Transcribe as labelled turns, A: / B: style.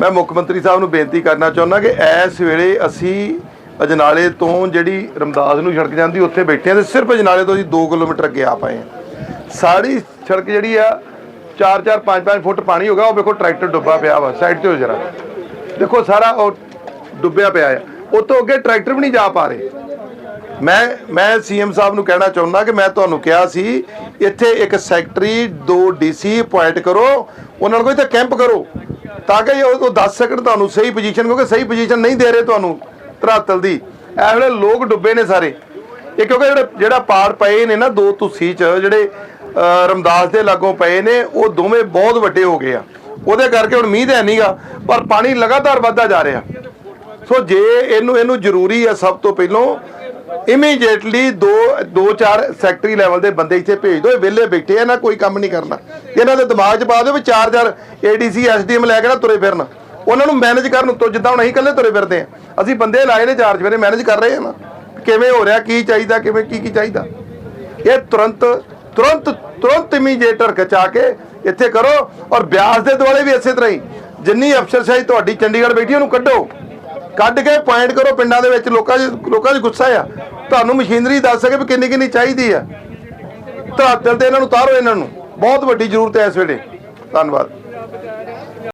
A: ਮੈਂ ਮੁੱਖ ਮੰਤਰੀ ਸਾਹਿਬ ਨੂੰ ਬੇਨਤੀ ਕਰਨਾ ਚਾਹੁੰਦਾ ਕਿ ਇਸ ਵੇਲੇ ਅਸੀਂ ਅਜਨਾਲੇ ਤੋਂ ਜਿਹੜੀ ਰਮਦਾਸ ਨੂੰ ਸੜਕ ਜਾਂਦੀ, ਉੱਥੇ ਬੈਠੇ ਆ ਤੇ ਸਿਰਫ ਅਜਨਾਲੇ ਤੋਂ ਅਸੀਂ 2 ਕਿਲੋਮੀਟਰ ਅੱਗੇ ਆ ਪਏ ਆ ਸਾਰੀ ਸੜਕ ਜਿਹੜੀ ਆ 4-4 5-5 ਫੁੱਟ ਪਾਣੀ ਹੋ ਗਿਆ, ਉਹ ਵੇਖੋ ਟਰੈਕਟਰ ਡੁੱਬਾ ਪਿਆ ਵਾ, ਸਾਈਡ ਤੇ ਹੋ ਜਰਾ। ਦੇਖੋ ਸਾਰਾ ਉਹ ਡੁੱਬਿਆ ਪਿਆ ਆ। ਉਤੋਂ ਅੱਗੇ ਟਰੈਕਟਰ ਵੀ ਨਹੀਂ ਜਾ ਪਾ ਰਹੇ। ਮੈਂ ਮੈਂ ਸੀਐਮ ਸਾਹਿਬ ਨੂੰ ਕਹਿਣਾ ਚਾਹੁੰਦਾ ਕਿ ਮੈਂ ਤੁਹਾਨੂੰ ਕਿਹਾ ਸੀ, ਇੱਥੇ ਇੱਕ ਸੈਕਟਰੀ, ਦੋ ਡੀਸੀ ਅਪਾਇੰਟ ਕਰੋ, ਉਹਨਾਂ ਨੂੰ ਕੋਈ ਇੱਥੇ ਕੈਂਪ ਕਰੋ। ਤਾਂ ਕਿ ਉਹ ਦੱਸ ਸਕਣ ਤੁਹਾਨੂੰ ਸਹੀ ਪੋਜੀਸ਼ਨ ਕਿਉਂਕਿ ਸਹੀ ਪੋਜੀਸ਼ਨ ਨਹੀਂ ਦੇ ਰਹੇ ਤੁਹਾਨੂੰ ਧਰਾਤਲ ਦੀ। ਇਹ ਵੇਲੇ ਲੋਕ ਡੁੱਬੇ ਨੇ ਸਾਰੇ। ਇਹ ਕਿਉਂਕਿ ਜਿਹੜਾ ਜਿਹੜਾ ਪਾੜ ਪਏ ਨੇ ਨਾ ਦੋ ਤੁਸੀ ਚ ਜਿਹੜੇ ਅਹ, ਰਮਦਾਸ ਦੇ ਲਾਗੋਂ ਪਏ ਨੇ ਉਹ ਦੋਵੇਂ ਬਹੁਤ ਵੱਡੇ ਹੋ ਗਏ ਆ। ਉਹਦੇ ਕਰਕੇ ਹੁਣ ਮੀਂਹ ਤਾਂ ਹੈ ਨਹੀਂਗਾ ਪਰ ਪਾਣੀ ਲਗਾਤਾਰ ਵੱਧਦਾ ਜਾ ਰਿਹਾ। ਸੋ ਜੇ ਇਹਨੂੰ ਇਹਨੂੰ ਜ਼ਰੂਰੀ ਆ ਸਭ ਤੋਂ ਪਹਿਲਾਂ ਇਮੀਡੀਏਟਲੀ ਦੋ ਦੋ, ਚਾਰ ਸੈਕਟਰੀ ਲੈਵਲ ਦੇ ਬੰਦੇ ਇੱਥੇ ਭੇਜ ਦਿਓ, ਇਹ ਵਿਹਲੇ ਬੈਠੇ ਆ ਨਾ ਕੋਈ ਕੰਮ ਨਹੀਂ ਕਰਨਾ। ਇਹਨਾਂ ਦੇ ਦਿਮਾਗ 'ਚ ਪਾ ਦਿਓ ਵੀ ਚਾਰ ਚਾਰ ਏਡੀਸੀ ਐਸਡੀਐਮ ਲੈ ਕੇ ਨਾ ਤੁਰੇ ਫਿਰਨ। ਉਹਨਾਂ ਨੂੰ ਮੈਨੇਜ ਕਰਨ ਤੋਂ ਜਿੱਦਾਂ ਹੁਣ ਅਸੀਂ ਇਕੱਲੇ ਤੁਰੇ ਫਿਰਦੇ ਆ। ਅਸੀਂ ਬੰਦੇ ਲਾਏ ਨੇ ਚਾਰ ਚਵੇਰੇ ਮੈਨੇਜ ਕਰ ਰਹੇ ਆ ਨਾ। ਕਿਵੇਂ ਹੋ ਰਿਹਾ, ਕੀ ਚਾਹੀਦਾ, ਕਿਵੇਂ, ਕੀ ਕੀ ਚਾਹੀਦਾ? ਇਹ ਤੁਰੰਤ ਤੁਰੰਤ ਤੁਰੰਤ ਇਮੀਡੀਏਟਰ ਕਚਾ ਕੇ ਇੱਥੇ ਕਰੋ ਔਰ ਬਿਆਸ ਦੇ ਦੁਆਲੇ ਵੀ ਇਸੇ ਤਰ੍ਹਾਂ ਹੀ। ਜਿੰਨੀ ਅਫਸਰਸ਼ਾਹੀ ਤੁਹਾਡੀ ਚੰਡੀਗੜ੍ਹ ਬੈਠੀ ਉਹਨੂੰ ਕੱਢੋ। ਕੱਢ ਕੇ ਪੁਆਇੰਟ ਕਰੋ ਪਿੰਡਾਂ ਦੇ ਵਿੱਚ, ਲੋਕਾਂ 'ਚ ਲੋਕਾਂ 'ਚ ਗੁੱਸਾ ਆ। ਤੁਹਾਨੂੰ ਮਸ਼ੀਨਰੀ ਦੱਸ ਸਕੇ ਵੀ ਕਿੰਨੀ ਕਿੰਨੀ ਚਾਹੀਦੀ ਆ। ਧਰਾਤਲ ਤੇ ਇਹਨਾਂ ਨੂੰ ਤਾਰੋ ਇਹਨਾਂ ਨੂੰ। ਬਹੁਤ ਵੱਡੀ ਜ਼ਰੂਰਤ ਹੈ ਇਸ ਵੇਲੇ। ਧੰਨਵਾਦ।